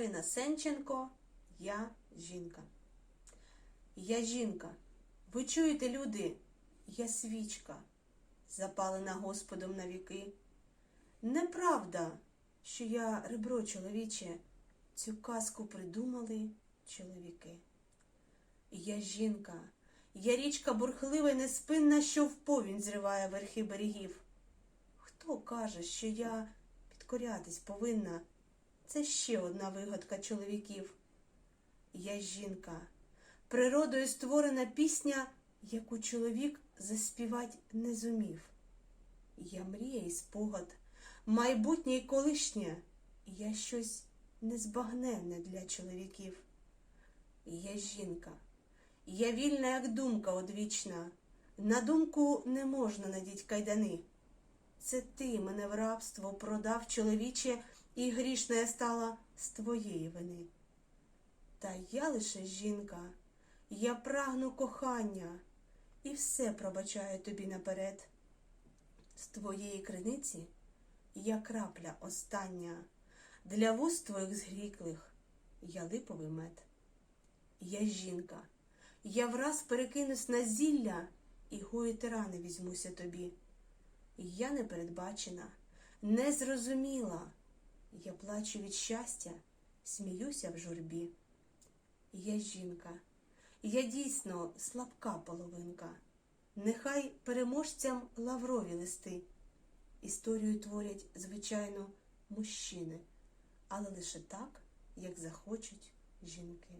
Ірина Сенченко, я жінка. Я жінка. Ви чуєте, люди? Я свічка, запалена Господом на віки. Неправда, що я ребро чоловіче, цю казку придумали чоловіки. Я жінка, я річка бурхлива й неспинна, що в повінь зриває верхи берегів. Хто каже, що я підкорятись повинна? Це ще одна вигадка чоловіків. Я жінка, природою створена пісня, яку чоловік заспівать не зумів. Я мрія і спогад, майбутнє й колишнє, я щось незбагненне для чоловіків. Я жінка, я вільна, як думка одвічна, на думку не можна надіть кайдани. Це ти мене в рабство продав, чоловіче, і грішна я стала з твоєї вини. Та я лише жінка, я прагну кохання і все пробачаю тобі наперед. З твоєї криниці я крапля остання, для вуст твоїх згріклих я липовий мед. Я жінка, я враз перекинусь на зілля і гоїти рани візьмуся тобі. Я не передбачена, не зрозуміла. Я плачу від щастя, сміюся в журбі. Я жінка, я дійсно слабка половинка. Нехай переможцям лаврові листи. Історію творять, звичайно, мужчини, але лише так, як захочуть жінки.